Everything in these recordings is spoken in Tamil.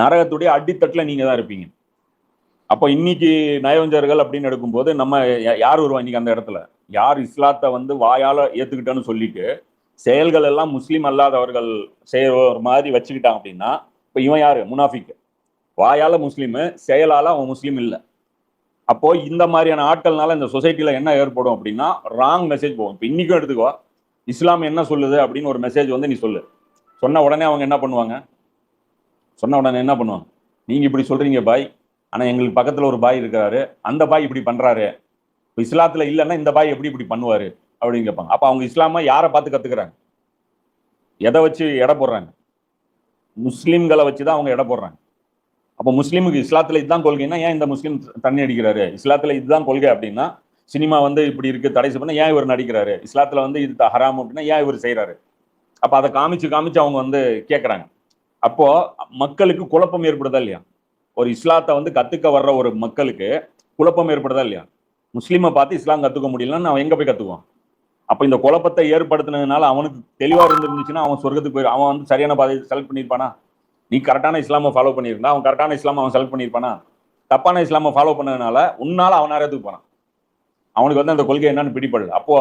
நரகத்துடைய அடித்தட்டில் நீங்கள் தான் இருப்பீங்க. அப்போ இன்னைக்கு நயவஞ்சர்கள் அப்படின்னு எடுக்கும்போது நம்ம யார் வருவா இன்னைக்கு அந்த இடத்துல? யார் இஸ்லாத்தை வந்து வாயால் ஏற்றுக்கிட்டோன்னு சொல்லிட்டு செயல்கள் எல்லாம் முஸ்லீம் அல்லாதவர்கள் செய்கிற மாதிரி வச்சுக்கிட்டான் அப்படின்னா இப்போ இவன் யாரு? முனாஃபிக் வாயால் முஸ்லீமு செயலால் அவன் முஸ்லீம் இல்லை. அப்போ இந்த மாதிரியான ஆட்கள்னால இந்த சொசைட்டியில் என்ன ஏற்படும் அப்படின்னா ராங் மெசேஜ் போகும். இப்போ இன்றைக்கும் எடுத்துக்கோ இஸ்லாம் என்ன சொல்லுது அப்படின்னு ஒரு மெசேஜ் வந்து நீ சொல்லு. சொன்ன உடனே அவங்க என்ன பண்ணுவாங்க? சொன்ன உடனே என்ன பண்ணுவாங்க நீங்கள் இப்படி சொல்கிறீங்க பாய். ஆனால் எங்களுக்கு பக்கத்தில் ஒரு பாய் இருக்கிறாரு. அந்த பாய் இப்படி பண்ணுறாரு இப்போ இஸ்லாத்தில் இல்லைன்னா இந்த பாய் எப்படி இப்படி பண்ணுவாரு? அப்படின்னு கேட்பாங்க. அப்போ அவங்க இஸ்லாமை யாரை பார்த்து கற்றுக்குறாங்க எதை வச்சு எடை போடுறாங்க? முஸ்லீம்களை வச்சு தான் அவங்க எடை போடுறாங்க. அப்போ முஸ்லீமுக்கு இஸ்லாத்தில் இதுதான் கொள்கைன்னா ஏன் இந்த முஸ்லீம் தண்ணி அடிக்கிறாரு? இஸ்லாத்தில் இதுதான் கொள்கை அப்படின்னா சினிமா வந்து இப்படி இருக்குது தடை பண்ண ஏன் இவர் நடிக்கிறாரு? இஸ்லாத்தில் வந்து இது ஹராம் அப்படின்னா ஏன் இவர் செய்கிறாரு அப்போ அதை காமிச்சு காமிச்சு அவங்க வந்து கேட்குறாங்க. அப்போ மக்களுக்கு குழப்பம் ஏற்படுதா இல்லையா? ஒரு இஸ்லாத்தை வந்து கத்துக்க வர்ற ஒரு மக்களுக்கு குழப்பம் ஏற்படுதா இல்லையா? முஸ்லீமை பார்த்து இஸ்லாம் கத்துக்க முடியலன்னு அவன் எங்க போய் கத்துக்குவான்? அப்ப இந்த குழப்பத்தை ஏற்படுத்தினதுனால அவனுக்கு தெளிவா இருந்துருந்துச்சுன்னா அவன் சொர்க்கத்துக்கு போய் அவன் வந்து சரியான பாதையை செலக்ட் பண்ணியிருப்பானா? நீ கரெக்டான இஸ்லாமை ஃபாலோ பண்ணியிருந்தா அவன் கரெக்டான இஸ்லாமை அவன் செலக்ட் பண்ணியிருப்பானா? தப்பான இஸ்லாமை ஃபாலோ பண்ணதுனால உன்னால அவன் நேரத்துக்கு போனான் அவனுக்கு வந்து அந்த கொள்கை என்னன்னு பிடிப்படல அப்போ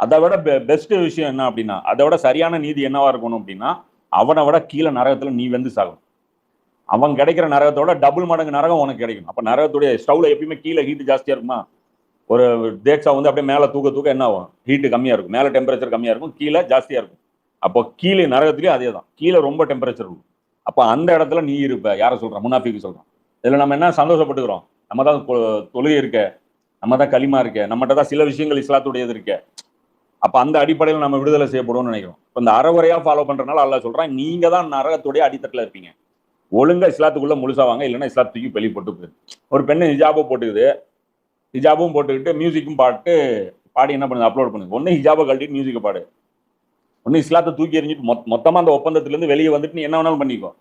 அதை விட பெஸ்ட் விஷயம் என்ன அப்படின்னா அதை விட சரியான நீதி என்னவா இருக்கணும் அப்படின்னா அவனை விட கீழே நரகத்தில் நீ வந்து சாகணும். அவன் கிடைக்கிற நரகத்தோட டபுள் மடங்கு நரகம் உனக்கு கிடைக்கும் அப்போ நரகத்துடைய ஸ்டவ்ல எப்பயுமே கீழே ஹீட்டு ஜாஸ்தியாக இருக்குமா? ஒரு தேக்ஸா வந்து அப்படியே மேலே தூக்க தூக்க என்ன ஆகும்? ஹீட்டு கம்மியாக இருக்கும். மேலே டெம்பரேச்சர் கம்மியாக இருக்கும். கீழே ஜாஸ்தியாக இருக்கும். அப்போ கீழே நரகத்துலேயும் அதே தான். கீழே ரொம்ப டெம்பரேச்சர் இருக்கும். அப்போ அந்த இடத்துல நீ இருப்ப. யாரை சொல்கிறான் முனாஃபிக்கு சொல்கிறான் இதில் நம்ம என்ன சந்தோஷப்பட்டுக்கிறோம்? நம்ம தான் தொ- தொழுகை இருக்க. நம்ம தான் களிமா இருக்க. நம்மகிட்ட தான் சில விஷயங்கள் இஸ்லாத்துடையது இருக்க. அப்ப அந்த அடிப்படையில் நம்ம விடுதலை செய்யப்படுவோம்னு நினைக்கிறோம். இப்போ இந்த அறகுறையா ஃபாலோ பண்றதுனால அல்லா சொல்றான் நீங்க தான் நரகத்துடைய அடித்தட்டில் இருப்பீங்க. ஒழுங்கா இஸ்லாத்துக்குள்ள முழுசா வாங்க இல்லைன்னா இஸ்லாத்துக்கு வெளியே போட்டு போயிரு. ஒரு பெண்ணு ஹிஜாபை போட்டுக்குது. ஹிஜாபும் போட்டுக்கிட்டு மியூசிக்கும் பாட்டு பாடி என்ன பண்ணுது? அப்லோட் பண்ணுது. ஒன்று ஹிஜாபை கழட்டிட்டு மியூசிக்கை பாடு. ஒன்று இஸ்லாத்தை தூக்கி எறிஞ்சிட்டு மொத் மொத்தமாக அந்த ஒப்பந்தத்துலேருந்து வெளியே வந்துட்டு நீ என்ன வேணாலும் பண்ணிக்கோ.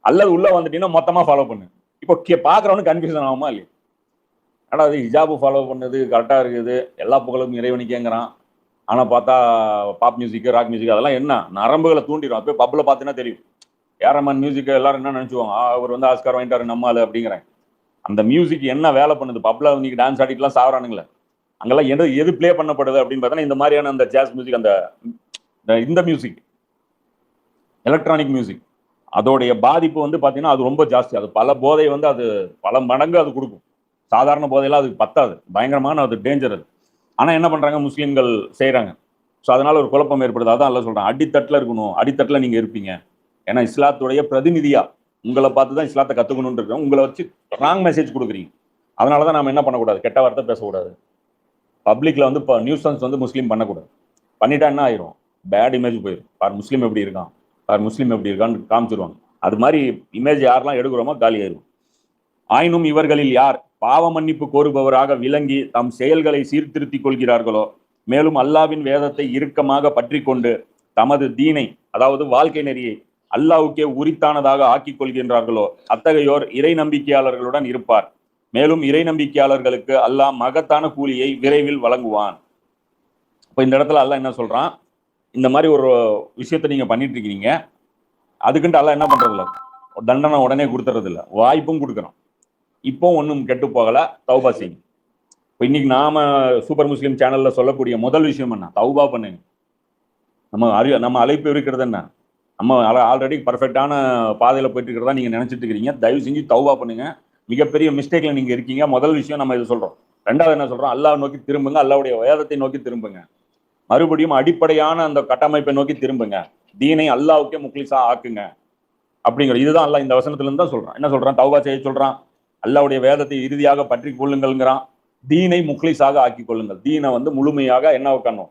அல்லது உள்ளே வந்துட்டீங்கன்னா மொத்தமாக ஃபாலோ பண்ணு. இப்போ கே- பார்க்குறவனு கன்ஃபியூஷன் ஆகுமா இல்லையா? ஆனால் அது ஹிஜாபு ஃபாலோ பண்ணது கரெக்டாக இருக்குது எல்லா புகழும் இறைவனுக்கேங்கிறான். ஆனா பார்த்தா பாப் மியூசிக் ராக் மியூசிக் அதெல்லாம் என்ன? நரம்புகளை தூண்டிடும். அப்போ பப்ல பார்த்தீங்கன்னா தெரியும். ஏரமான் மியூசிக் எல்லாரும் என்ன நினைச்சுவாங்க? அவர் வந்து ஆஸ்கார் வாங்கிட்டாரு நம்மால அப்படிங்கிறேன். அந்த மியூசிக் என்ன வேலை பண்ணுது? பப்ல இன்னைக்கு டான்ஸ் ஆடிட்டுலாம் சாவறானுங்களே. அங்கெல்லாம் எது எது ப்ளே பண்ணப்படுது அப்படின்னு பார்த்தோன்னா இந்த மாதிரியான அந்த ஜாஸ் மியூசிக் அந்த இந்த- இந்த மியூசிக் எலக்ட்ரானிக் மியூசிக் அதோடைய பாதிப்பு வந்து பார்த்தீங்கன்னா அது ரொம்ப ஜாஸ்தி. அது பல போதை வந்து அது பல மடங்கு அது கொடுக்கும். சாதாரண போதையெல்லாம் அதுக்கு பத்தாது. பயங்கரமான அது டேஞ்சர் அது. ஆனால் என்ன பண்ணுறாங்க முஸ்லீம்கள் செய்கிறாங்க ஸோ அதனால் ஒரு குழப்பம் ஏற்படுது. அதான் அல்ல சொல்கிறேன் அடித்தட்டில் இருக்கணும். அடித்தட்டில் நீங்கள் இருப்பீங்க. ஏன்னா இஸ்லாத்துடைய பிரதிநிதியாக உங்களை பார்த்து தான் இஸ்லாத்தை கற்றுக்கணுன்னு இருக்கோம் உங்களை வச்சு ராங் மெசேஜ் கொடுக்குறீங்க. அதனால தான் நம்ம என்ன பண்ணக்கூடாது? கெட்ட வார்த்தை பேசக்கூடாது. பப்ளிக்ல வந்து இப்போ நியூசன்ஸ் வந்து முஸ்லீம் பண்ணக்கூடாது. பண்ணிட்டா என்ன ஆயிரும்? பேட் இமேஜ் போயிடும் பார் முஸ்லீம் எப்படி இருக்கான்? பார் முஸ்லீம் எப்படி இருக்கான்னு காமிச்சிருவாங்க. அது மாதிரி இமேஜ் யாரெல்லாம் எடுக்கிறோமோ காலி ஆயிரும் ஆயினும் இவர்களில் யார் பாவ மன்னிப்பு கோருபவராக விளங்கி தம் செயல்களை சீர்திருத்திக் கொள்கிறார்களோ மேலும் அல்லாவின் வேதத்தை இறுக்கமாக பற்றி கொண்டு தமது தீனை அதாவது வாழ்க்கை நெறியை அல்லாவுக்கே உரித்தானதாக ஆக்கிக் கொள்கின்றார்களோ அத்தகையோர் இறை நம்பிக்கையாளர்களுடன் இருப்பார். மேலும் இறை நம்பிக்கையாளர்களுக்கு அல்லாஹ் மகத்தான கூலியை விரைவில் வழங்குவான். இப்போ இந்த இடத்துல அல்லாஹ் என்ன சொல்றான்? இந்த மாதிரி ஒரு விஷயத்தை நீங்க பண்ணிட்டு இருக்கிறீங்க அதுக்குன்ட்டு அல்லாஹ் என்ன பண்ணுறதில்ல தண்டனை உடனே கொடுத்துறதில்ல. வாய்ப்பும் கொடுக்குறான் இப்போ ஒன்றும் கெட்டு போகல. தௌபா செய்யுங்க. இப்போ இன்னைக்கு நாம சூப்பர் முஸ்லீம் சேனல்ல சொல்லக்கூடிய முதல் விஷயம் என்ன? தௌபா பண்ணுங்க. நம்ம அறி நம்ம அழைப்பு இருக்கிறது என்ன? நம்ம ஆல்ரெடி பர்ஃபெக்டான பாதையில் போயிட்டு இருக்கிறதா நினச்சிட்டு இருக்கிறீங்க. தயவு செஞ்சு தௌபா பண்ணுங்க. மிகப்பெரிய மிஸ்டேக்கில் நீங்கள் இருக்கீங்க. முதல் விஷயம் நம்ம இது சொல்கிறோம் ரெண்டாவது என்ன சொல்கிறோம் அல்லாஹ் நோக்கி திரும்புங்க. அல்லாவுடைய வேதத்தை நோக்கி திரும்புங்க. மறுபடியும் அடிப்படையான அந்த கட்டமைப்பை நோக்கி திரும்புங்க. தீனை அல்லாவுக்கே முக்லிஸா ஆக்குங்க. அப்படிங்கிற இதுதான் அல்லா இந்த வசனத்துலேருந்து தான் சொல்கிறான் என்ன சொல்கிறான் தௌபா செய்ய சொல்கிறான் அல்லாவுடைய வேதத்தை இறுதியாக பற்றி கொள்ளுங்கள்ங்கிறான். தீனை முக்லிஸாக ஆக்கி கொள்ளுங்கள். தீனை வந்து முழுமையாக என்ன உட்காரணும்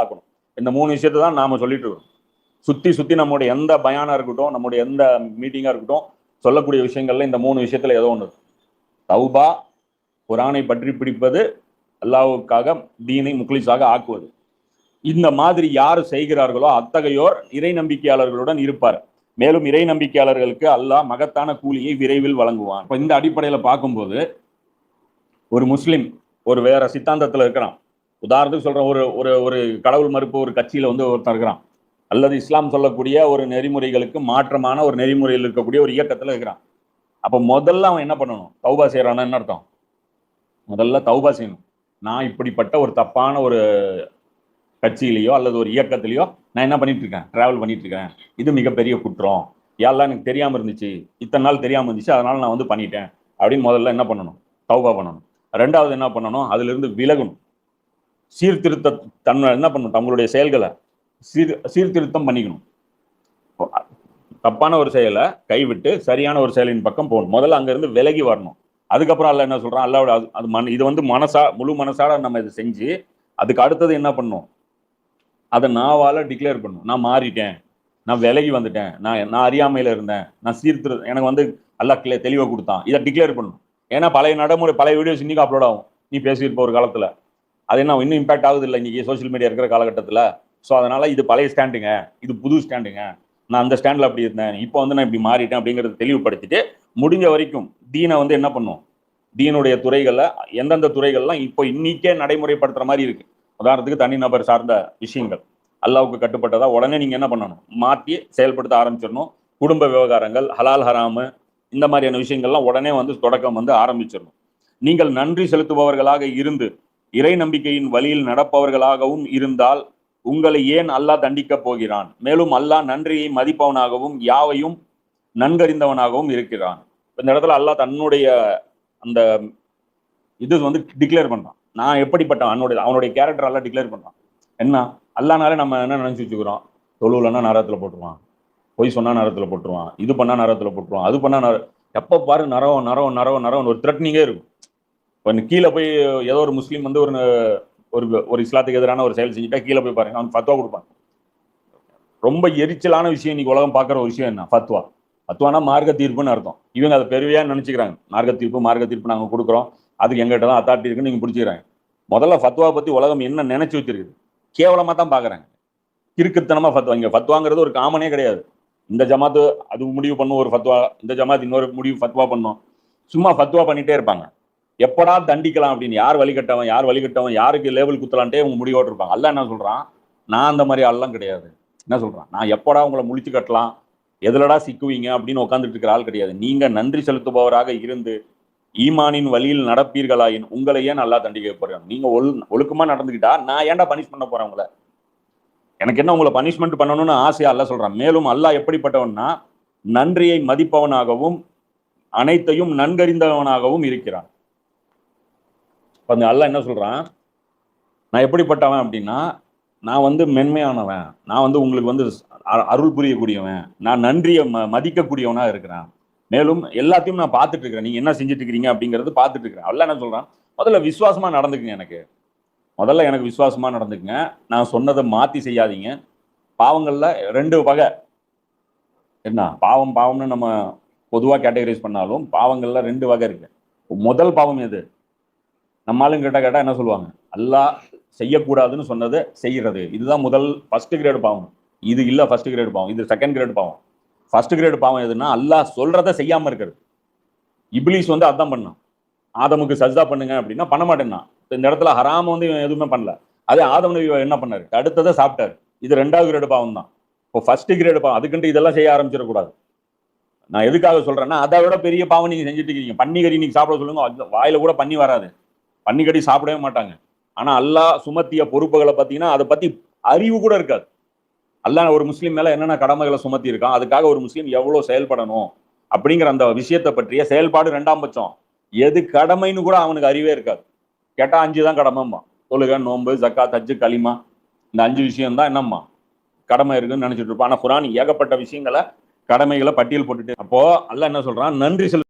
ஆக்கணும். இந்த மூணு விஷயத்தை தான் நாம சொல்லிட்டு இருக்கோம். சுத்தி சுத்தி நம்முடைய எந்த பயானா இருக்கட்டும் நம்முடைய எந்த மீட்டிங்கா இருக்கட்டும் சொல்லக்கூடிய விஷயங்கள்ல இந்த மூணு விஷயத்துல ஏதோ ஒன்று தௌபா குரானை பற்றி பிடிப்பது அல்லாவுக்காக தீனை முக்லிஸாக ஆக்குவது. இந்த மாதிரி யார் செய்கிறார்களோ அத்தகையோர் இறை நம்பிக்கையாளர்களுடன் இருப்பார் மேலும் இறை நம்பிக்கையாளர்களுக்கு அல்லாஹ் மகத்தான கூலியை விரைவில் வழங்குவான். இப்போ இந்த அடிப்படையில் பார்க்கும்போது ஒரு முஸ்லீம் ஒரு வேற சித்தாந்தத்தில் இருக்கிறான். உதாரணத்துக்கு சொல்கிறேன் ஒரு ஒரு ஒரு கடவுள் மறுப்பு ஒரு கட்சியில் வந்து ஒருத்தன் இருக்கிறான். அல்லது இஸ்லாம் சொல்லக்கூடிய ஒரு நெறிமுறைகளுக்கு மாற்றமான ஒரு நெறிமுறையில் இருக்கக்கூடிய ஒரு இயக்கத்தில் இருக்கிறான். அப்போ முதல்ல அவன் என்ன பண்ணணும்? தௌபா செய்கிறான்னு என்ன அர்த்தம்? முதல்ல தௌபா செய்யணும். நான் இப்படிப்பட்ட ஒரு தப்பான ஒரு கட்சியிலையோ அல்லது ஒரு இயக்கத்திலேயோ நான் என்ன பண்ணிட்டு இருக்கேன் டிராவல் பண்ணிட்டு இருக்கேன் இது மிகப்பெரிய குற்றம். யாரெல்லாம் எனக்கு தெரியாமல் இருந்துச்சு? இத்தனை நாள் தெரியாமல் இருந்துச்சு அதனால நான் வந்து பண்ணிட்டேன். அப்படின்னு முதல்ல என்ன பண்ணணும்? தௌபா பண்ணணும். ரெண்டாவது என்ன பண்ணணும்? அதுலேருந்து விலகணும். சீர்திருத்த தன்னை என்ன பண்ணணும்? தங்களுடைய செயல்களை சீர் சீர்திருத்தம் பண்ணிக்கணும். தப்பான ஒரு செயலை கைவிட்டு சரியான ஒரு செயலின் பக்கம் போகணும். முதல்ல அங்கேருந்து விலகி வரணும். அதுக்கப்புறம் அல்ல என்ன சொல்கிறான் அல்லாவோட அது மன இது வந்து மனசா முழு மனசாட நம்ம இதை செஞ்சு அதுக்கு அடுத்தது என்ன பண்ணணும்? அதை நாவால் டிக்ளேர் பண்ணும் நான் மாறிட்டேன். நான் விலகி வந்துட்டேன். நான் நான் அறியாமையில் இருந்தேன். நான் சீர்திரு எனக்கு வந்து அல்லா கிளே தெளிவாக கொடுத்தான். இதை டிக்ளேர் பண்ணும் ஏன்னா பழைய நடைமுறை பழைய வீடியோஸ் இன்றைக்கி அப்லோட் ஆகும். நீ பேசியிருப்ப ஒரு காலத்தில். அது என்ன இன்னும் இம்பாக்ட் ஆகுது இல்லை இன்றைக்கி சோஷியல் மீடியா இருக்கிற காலகட்டத்தில்? ஸோ அதனால் இது பழைய ஸ்டாண்டுங்க இது புது ஸ்டாண்டுங்க நான் அந்த ஸ்டாண்டில் அப்படி இருந்தேன். இப்போ வந்து நான் இப்படி மாறிட்டேன் அப்படிங்கிறத தெளிவுபடுத்திட்டு முடிஞ்ச வரைக்கும் தீனை வந்து என்ன பண்ணும்? தீனுடைய துறைகளில் எந்தெந்த துறைகள்லாம் இப்போ இன்னைக்கே நடைமுறைப்படுத்துகிற மாதிரி இருக்குது உதாரணத்துக்கு தனிநபர் சார்ந்த விஷயங்கள். அல்லாவுக்கு கட்டுப்பட்டதா உடனே நீங்கள் என்ன பண்ணணும்? மாற்றி செயல்படுத்த ஆரம்பிச்சிடணும். குடும்ப விவகாரங்கள் ஹலால் ஹராமு இந்த மாதிரியான விஷயங்கள்லாம் உடனே வந்து தொடக்கம் வந்து ஆரம்பிச்சிடணும். நீங்கள் நன்றி செலுத்துபவர்களாக இருந்து இறை நம்பிக்கையின் வழியில் நடப்பவர்களாகவும் இருந்தால் உங்களை ஏன் அல்லாஹ் தண்டிக்கப் போகிறான்? மேலும் அல்லாஹ் நன்றியை மதிப்பவனாகவும் யாவையும் நன்கறிந்தவனாகவும் இருக்கிறான். இந்த இடத்துல அல்லாஹ் தன்னுடைய அந்த இது வந்து டிக்ளேர் பண்றான். நான் எப்படிப்பட்ட அவனுடைய அவனுடைய கேரக்டர் எல்லாம் டிக்ளேர் பண்ணான் என்ன? அல்லானாலே நம்ம என்ன நினச்சி வச்சுக்கிறோம்? தொழுவுலன்னா நரத்தில் போட்டுருவான். பொய் சொன்னால் நரகத்துல போட்டுருவான். இது பண்ணா நரத்தில் போட்டுருவான். அது பண்ணா நர எப்போ பாரு நரவம் நரவம் நரவம் நரவம் ஒரு த்ரெட்னிங்கே இருக்கும். இப்போ கீழே போய் ஏதோ ஒரு முஸ்லீம் வந்து ஒரு ஒரு ஒரு இஸ்லாத்துக்கு எதிரான ஒரு செயல் செஞ்சுட்டா கீழே போய் பாருங்க அவன் ஃபத்வா கொடுப்பான். ரொம்ப எரிச்சலான விஷயம் இன்னைக்கு உலகம் பார்க்குற ஒரு விஷயம் என்ன? ஃபத்வா ஃபத்வானா மார்க்க தீர்ப்புன்னு அர்த்தம். இவங்க அதை பெருவையாக நினச்சிக்கிறாங்க. மார்க்க தீர்ப்பு மார்க்க தீர்ப்பு நாங்கள் கொடுக்குறோம். அதுக்கு எங்கிட்ட தான் அத்தாரிட்டி இருக்குன்னு நீங்க பிடிச்சிக்கிறாங்க முதல்ல ஃபத்வா பற்றி உலகம் என்ன நினைச்சு வச்சிருக்குது? கேவலமாக தான் பார்க்குறாங்க கிறுக்குத்தனமாக ஃபத்வா இங்கே ஃபத்வாங்கிறது ஒரு காமனே கிடையாது. இந்த ஜமாத்து அது முடிவு பண்ணும் ஒரு ஃபத்வா இந்த ஜமாத் இன்னொரு முடிவு ஃபத்வா பண்ணும். சும்மா ஃபத்வா பண்ணிகிட்டே இருப்பாங்க. எப்படா தண்டிக்கலாம் அப்படின்னு? யார் வழிகட்டவன் யார் வழிகட்டவன் யாருக்கு லேபிள் குத்தலான்ட்டே அவங்க முடிவோட்டு இருப்பாங்க அல்ல என்ன சொல்கிறான் நான் அந்த மாதிரி ஆள்லாம் கிடையாது. என்ன சொல்கிறான் நான் எப்படா உங்களை முழிச்சு கட்டலாம்? எதுலடா சிக்குவீங்க அப்படின்னு உட்காந்துட்டு இருக்கிற ஆள் கிடையாது. நீங்கள் நன்றி செலுத்துபவராக இருந்து ஈமானின் வழியில் நடப்பீர்களாயின் உங்களை ஏன் நல்லா தண்டிக்க போறேன். நீங்க ஒழு ஒழுக்கமா நடந்துக்கிட்டா நான் ஏன்டா பனிஷ் பண்ண போறேன் உங்களை? எனக்கு என்ன உங்களை பனிஷ்மெண்ட் பண்ணணும்னு ஆசையா அல்ல சொல்றேன். மேலும் அல்லாஹ் எப்படிப்பட்டவன்னா நன்றியை மதிப்பவனாகவும் அனைத்தையும் நன்கறிந்தவனாகவும் இருக்கிறான். அந்த அல்லாஹ் என்ன சொல்றான்? நான் எப்படிப்பட்டவன் அப்படின்னா நான் வந்து மென்மையானவன். நான் வந்து உங்களுக்கு வந்து அருள் புரியக்கூடியவன். நான் நன்றியை ம மதிக்கக்கூடியவனாக இருக்கிறேன். மேலும் எல்லாத்தையும் நான் பார்த்துட்டு இருக்கிறேன் நீங்க என்ன செஞ்சுட்டு இருக்கிறீங்க அப்படிங்கறது பார்த்துட்டு இருக்கிறேன் என்ன சொல்றான்? முதல்ல விசுவாசமா நடந்துக்குங்க எனக்கு. முதல்ல எனக்கு விசுவாசமா நடந்துக்குங்க. நான் சொன்னதை மாத்தி செய்யாதீங்க. பாவங்கள்ல ரெண்டு வகை. என்ன? பாவம் பாவம்னு நம்ம பொதுவாக கேட்டகரைஸ் பண்ணாலும் பாவங்கள்ல ரெண்டு வகை இருக்கு. முதல் பாவம் எது? நம்மளும் கேட்டால் கேட்டா என்ன சொல்லுவாங்க? அல்லா செய்யக்கூடாதுன்னு சொன்னதை செய்யறது. இதுதான் முதல் ஃபர்ஸ்ட் கிரேடு பாவம். இது இல்ல ஃபர்ஸ்ட் கிரேடு பாவம். இது செகண்ட் கிரேடு பாவம். ஃபர்ஸ்ட் கிரேடு பாவம் எதுன்னா அல்லாஹ் சொல்றத செய்யாம இருக்கிறது. இப்லீஸ் வந்து அதான் பண்ணான். ஆதமுக்கு சஜ்தா பண்ணுங்க அப்படின்னா பண்ண மாட்டேன்னா இந்த இடத்துல ஹராம வந்து இவன் எதுவுமே பண்ணல. அதே ஆதம் நபி என்ன பண்ணாரு? அடுத்ததை சாப்பிட்டாரு. இது ரெண்டாவது கிரேடு பாவம் தான். இப்போ ஃபர்ஸ்ட் கிரேடு பாவம் அதுக்குன்ட்டு இதெல்லாம் செய்ய ஆரம்பிச்சிடக்கூடாது. நான் எதுக்காக சொல்றேன்னா அதை விட பெரிய பாவம் நீங்க செஞ்சுட்டு இருக்கீங்க. பன்னிக்கறி நீங்க சாப்பிட சொல்லுங்க வாயில கூட பண்ணி வராது. பன்னிக்கறி சாப்பிடவே மாட்டாங்க. ஆனா அல்லாஹ் சுமத்திய பொறுப்புகளை பார்த்தீங்கன்னா அதை பத்தி அறிவு கூட இருக்காது. அல்லாஹ் ஒரு முஸ்லீம் மேல என்னென்ன கடமைகளை சுமத்தி இருக்கான் அதுக்காக ஒரு முஸ்லீம் எவ்வளவு செயல்படணும் அப்படிங்கிற அந்த விஷயத்தை பற்றிய செயல்பாடு ரெண்டாம் பட்சம். எது கடமைன்னு கூட அவனுக்கு அறிவே இருக்காது. கேட்டா அஞ்சு தான் கடமைம்மா தொழுக நோன்பு ஜக்கா தஜ்ஜு களிமா இந்த அஞ்சு விஷயம் தான் என்னம்மா கடமை இருக்குன்னு நினைச்சிட்டு இருப்பான். ஆனா குரான் ஏகப்பட்ட விஷயங்களை கடமைகளை பட்டியல் போட்டுட்டு அப்போ அல்ல என்ன சொல்றான்? நன்றி செல்